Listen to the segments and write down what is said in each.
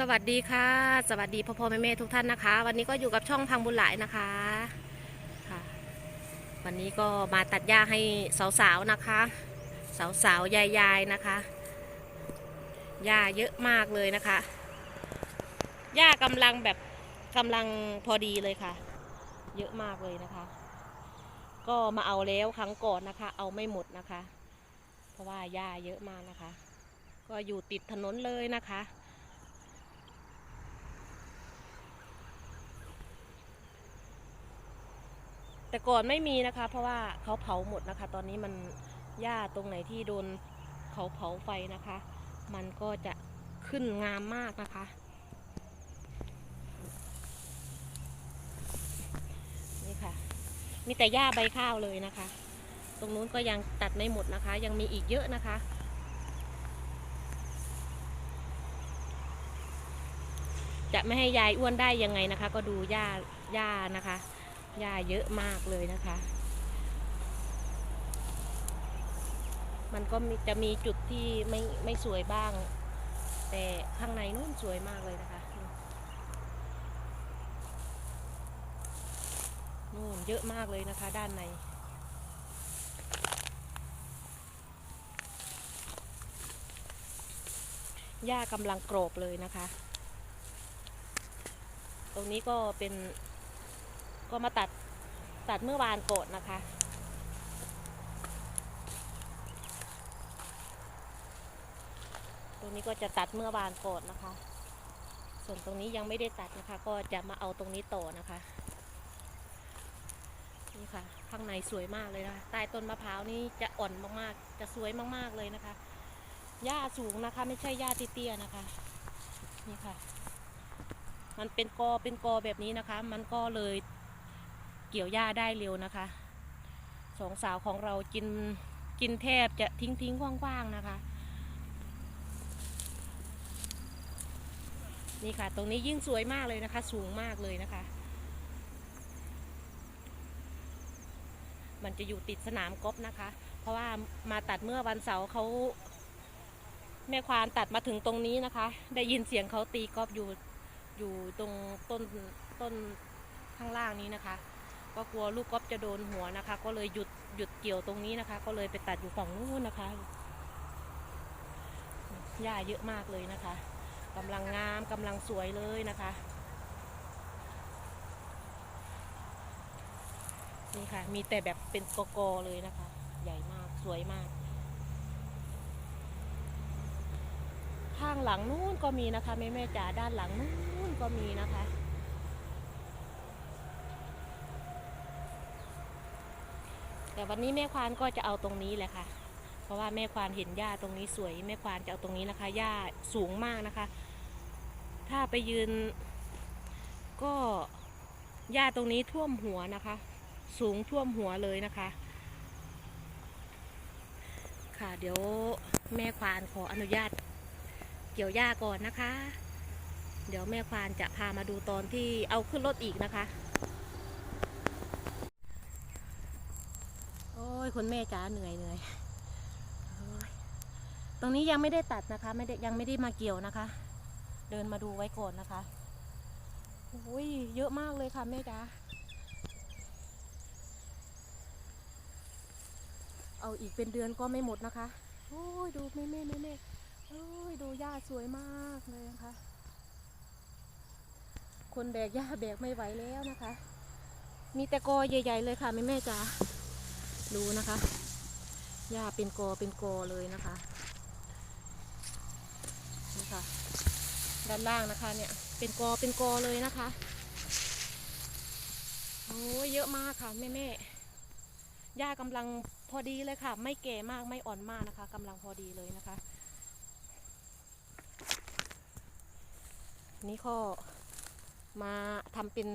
สวัสดีค่ะ สวัสดีพ่อพ่อแม่แม่ทุกท่านนะคะ วันนี้ก็อยู่กับช่องพังบุญหลายนะคะค่ะ วันนี้ก็มาตัดหญ้าให้สาวๆนะคะ สาวๆยายๆนะคะหญ้าเยอะมากเลยนะคะหญ้ากำลังแบบกำลังพอดีเลยค่ะ เยอะมากเลยนะคะ ก็มาเอาแล้วครั้งก่อนนะคะ เอาไม่หมดนะคะ เพราะว่าหญ้าเยอะมากนะคะ ก็อยู่ติดถนนเลยนะคะ แต่ก่อนไม่มีนะคะ เพราะว่าเขาเผาหมดนะคะ ตอนนี้มันหญ้าตรงไหนที่โดนเขาเผาไฟนะคะ มันก็จะขึ้นงามมากนะคะ นี่ค่ะ มีแต่หญ้าใบข้าวเลยนะคะ ตรงนู้นก็ยังตัดไม่หมดนะคะ ยังมีอีกเยอะนะคะจะไม่ให้ยายอ้วนได้ยังไงนะคะ ก็ดูหญ้าหญ้านะคะ หญ้าเยอะมากเลยนะคะ มันก็จะมีจุดที่ไม่ไม่สวยบ้าง แต่ข้างในนู่นสวยมากเลยนะคะนู่นเยอะมากเลยนะคะ ด้านในหญ้ากำลังโกรบเลยนะคะ ตรงนี้ก็เป็น ก็มาตัดตัดเมื่อวานโกดนะคะ ตรงนี้ก็จะตัดเมื่อวานโกดนะคะ ส่วนตรงนี้ยังไม่ได้ตัดนะคะ ก็จะมาเอาตรงนี้ต่อนะคะ นี่ค่ะ ข้างในสวยมากเลยนะใต้ต้นมะพร้าวนี่จะอ่อนมากๆ จะสวยมากๆเลยนะคะ หญ้าสูงนะคะ ไม่ใช่หญ้าเตี้ยๆนะคะ นี่ค่ะมันเป็นกอเป็นกอแบบนี้นะคะ มันก็เลย เกี่ยวหญ้าได้เร็วนะคะ สองสาวของเรากินกินแทบจะทิ้งทิ้งๆว่างๆนะคะ นี่ค่ะ ตรงนี้ยิ่งสวยมากเลยนะคะ สูงมากเลยนะคะ มันจะอยู่ติดสนามกอล์ฟนะคะ เพราะว่ามาตัดเมื่อวันเสาร์เขาแม่ควานตัดมาถึงตรงนี้นะคะ ได้ยินเสียงเขาตีกอล์ฟอยู่อยู่ตรงต้นต้นข้างล่างนี้นะคะ ก็กลัวลูกก๊อฟจะโดนหัวนะคะ ก็เลยหยุดหยุดเกี่ยวตรงนี้นะคะ ก็เลยไปตัดอยู่ฝั่งนู้นนะคะหญ้าเยอะมากเลยนะคะกำลังงามกำลังสวยเลยนะคะนี่ค่ะ มีแต่แบบเป็นกกอเลยนะคะ ใหญ่มากสวยมาก ข้างหลังนู้นก็มีนะคะแม่แม่จ๋าด้านหลังนู้นก็มีนะคะ แต่วันนี้แม่ควานก็จะเอาตรงนี้แหละค่ะ เพราะว่าแม่ควานเห็นหญ้าตรงนี้สวย แม่ควานจะเอาตรงนี้นะคะหญ้าสูงมากนะคะ ถ้าไปยืน ก็หญ้าตรงนี้ท่วมหัวนะคะ สูงท่วมหัวเลยนะคะ ค่ะเดี๋ยวแม่ควานขออนุญาตเกี่ยวหญ้าก่อนนะคะ เดี๋ยวแม่ควานจะพามาดูตอนที่เอาขึ้นรถอีกนะคะ โอ้ย คุณแม่จ๋าเหนื่อยเหนื่อยตรงนี้ยังไม่ได้ตัดนะคะ ไม่ได้ยังไม่ได้มาเกี่ยวนะคะ เดินมาดูไว้ก่อนนะคะโอ้ยเยอะมากเลยค่ะแม่จ๋าเอาอีกเป็นเดือนก็ไม่หมดนะคะโอ้ยดูแม่แม่แม่แม่โอ้ยดูหญ้าสวยมากเลยนะคะคนแบกหญ้าแบกไม่ไหวแล้วนะคะ มีแต่กอใหญ่ ๆ เลยค่ะแม่แม่จ๋า ดูนะคะหญ้าเป็นกอเป็นกอเลยนะคะนี่ค่ะด้านล่างนะคะเนี่ยเป็นกอเป็นกอเลยนะคะโอ้ยเยอะมากค่ะแม่แม่หญ้ากำลังพอดีเลยค่ะ ไม่แก่มากไม่อ่อนมากนะคะกำลังพอดีเลยนะคะ นี่ก็มาทำเป็น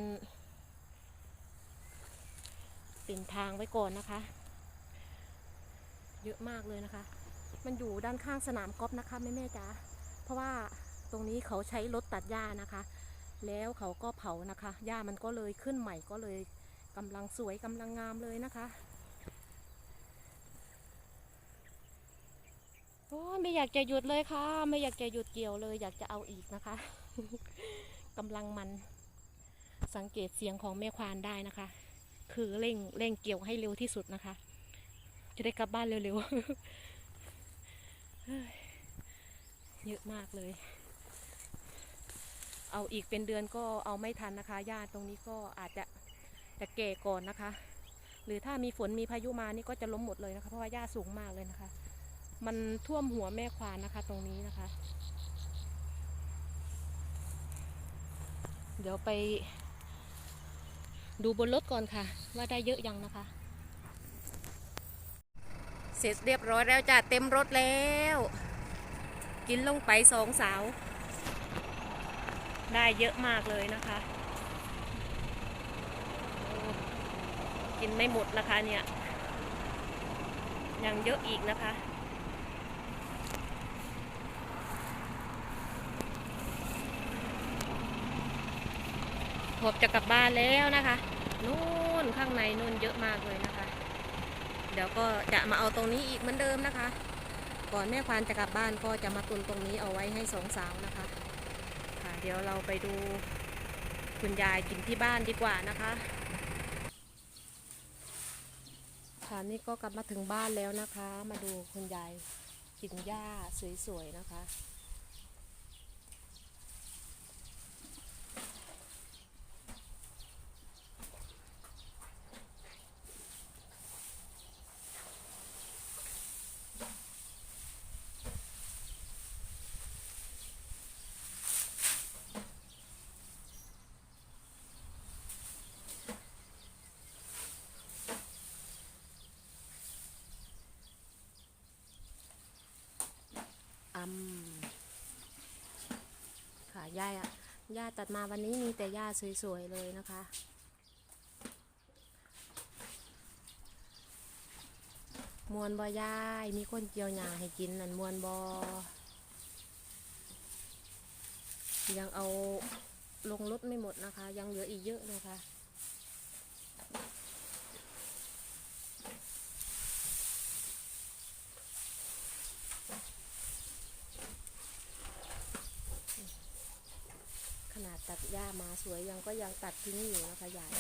เป็นทางไว้ก่อนนะคะ เยอะมากเลยนะคะ มันอยู่ด้านข้างสนามกอล์ฟนะคะแม่แม่จ๋าเพราะว่าตรงนี้เขาใช้รถตัดหญ้านะคะ แล้วเขาก็เผานะคะหญ้ามันก็เลยขึ้นใหม่ก็เลยกำลังสวยกำลังงามเลยนะคะโอ้ไม่อยากจะหยุดเลยค่ะ ไม่อยากจะหยุดเกี่ยวเลย อยากจะเอาอีกนะคะกำลังมันสังเกตเสียงของแม่ควานได้นะคะ คือเร่งเร่งเกี่ยวให้เร็วที่สุดนะคะ จะได้กลับบ้านเร็วๆ เยอะมากเลย เอาอีกเป็นเดือนก็เอาไม่ทันนะคะหญ้าตรงนี้ก็อาจจะจะแก่ก่อนนะคะ หรือถ้ามีฝนมีพายุมานี่ก็จะล้มหมดเลยนะคะ เพราะว่าหญ้าสูงมากเลยนะคะ มันท่วมหัวแม่ควานนะคะ ตรงนี้นะคะ เดี๋ยวไปดูบนรถก่อนค่ะ ว่าได้เยอะยังนะคะ เสร็จเรียบร้อยแล้วจ้ะเต็มรถแล้ว กินลงไปสองสาว ได้เยอะมากเลยนะคะ กินไม่หมดนะคะเนี่ยยังเยอะอีกนะคะผมจะกลับบ้านแล้วนะคะ นู่นข้างในนู่นเยอะมากเลยนะคะ ดี๋ยวก็จะมาเอาตรงนี้อีกเหมือนเดิมนะคะ ก่อนแม่ควานจะกลับบ้านก็จะมาตุนตรงนี้เอาไว้ให้สองสาวนะคะ ค่ะ เดี๋ยวเราไปดูคุณยายกินที่บ้านดีกว่านะคะ ค่ะนี่ก็กลับมาถึงบ้านแล้วนะคะ มาดูคุณยายกินหญ้าสวยๆนะคะ อืมค่ะย่าอะย่าตัดมาวันนี้มีแต่หญ้าสวยๆเลยนะคะ มวนบอยายมีคนเกี่ยวหญ้าให้กินนั่นมวนบอยังเอาลงรถไม่หมดนะคะ ยังเหลืออีกเยอะนะคะ ขนาด ตัดหญ้ามาสวยยังก็ยังตัดทิ้งอยู่นะคะยาย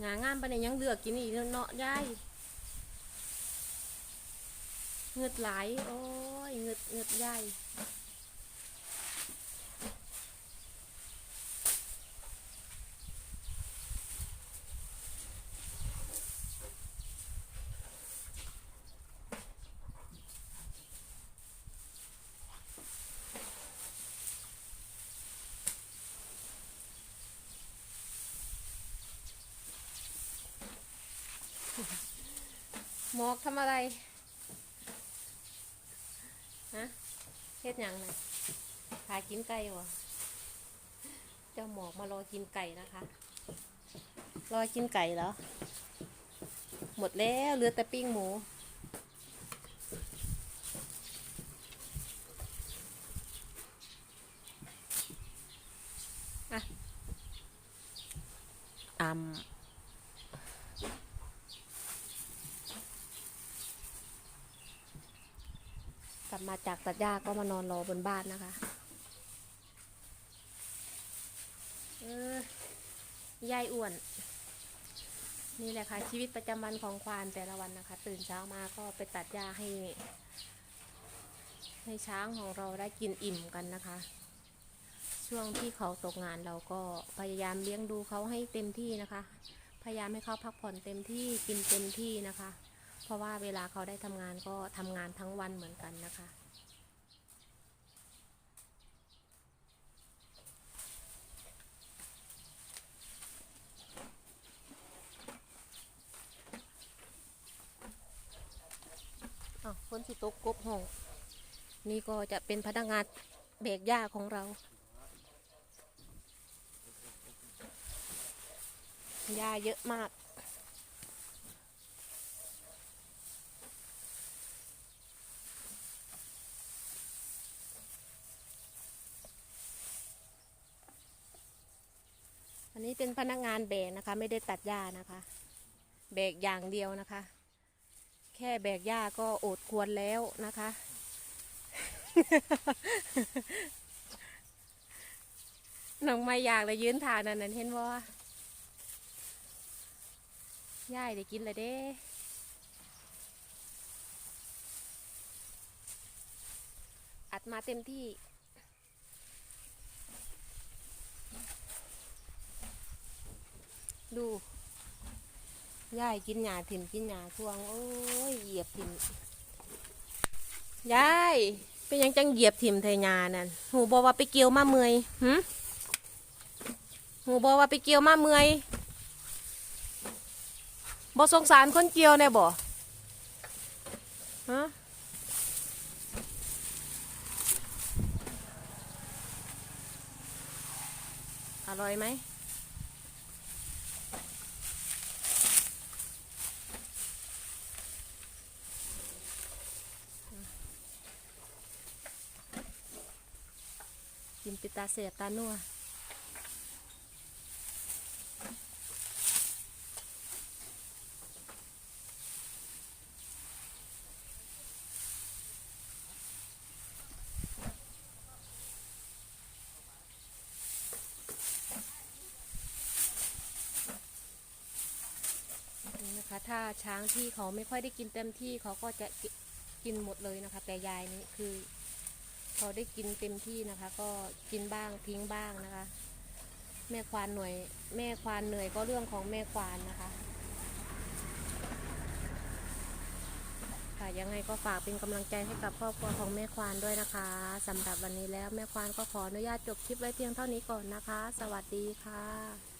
หงางามปะเนี่ยยังเลือกกินอีกเนาะยายเงืดไหลโอ้ยเงืดเงืดยาย หมอกทำอะไร ฮะเฮ็ดยังไงพากินไก่วะเจ้าหมอกมารอกินไก่นะคะ รอกินไก่เหรอ หมดแล้วเหลือแต่ปิ้งหมูอะอ่ำ ลับมาจากตัดหญ้าก็มานอนรอบนบ้านนะคะเออยายอ้วน นี่แหละค่ะ ชีวิตประจำวันของควานแต่ละวันนะคะ ตื่นเช้ามาก็ไปตัดหญ้าให้ ให้ช้างของเราได้กินอิ่มกันนะคะ ช่วงที่เขาตกงานเราก็พยายามเลี้ยงดูเขาให้เต็มที่นะคะ พยายามให้เขาพักผ่อนเต็มที่กินเต็มที่นะคะ เพราะว่าเวลาเขาได้ทำงานก็ทำงานทั้งวันเหมือนกันนะคะอะคนสิตกกบห้อง นี่ก็จะเป็นพนักงานเบรกหญ้าของเราหญ้าเยอะมาก นี้เป็นพนักงานแบกนะคะ ไม่ได้ตัดหญ้านะคะ แบกอย่างเดียวนะคะ แค่แบกหญ้าก็อดควรแล้วนะคะ น้องไม่อยากเลยยืนทางนั้นนั้นเห็นว่าย่ายได้กินเลยเด้อัดมาเต็มที่ ดูยายกินหญ้าถิ่มกินหญ้าทวง โอ้ยเหยียบถิ่มยายเป็นยังจังเหยียบถิ่มเทยานั่นหูบอกว่าไปเกี่ยวมาเมื่อยหึหูบอกว่าไปเกี่ยวมาเมื่อยบอสงสารคนเกี่ยวแน่บ่ฮะอร่อยไหม ตาเสียบตานัวนี่นะคะถ้าช้างที่เขาไม่ค่อยได้กินเต็มที่เขาก็จะกิกินหมดเลยนะคะ แต่ยายนี่คือ เขาได้กินเต็มที่นะคะ ก็กินบ้างทิ้งบ้างนะคะ แม่ควานหน่วย แม่ควานเหนื่อยก็เรื่องของแม่ควานนะคะค่ะยังไงก็ฝากเป็นกำลังใจให้กับครอบครัวของแม่ควานด้วยนะคะสำหรับวันนี้แล้วแม่ควานก็ขออนุญาตจบคลิปไว้เพียงเท่านี้ก่อนนะคะ สวัสดีค่ะ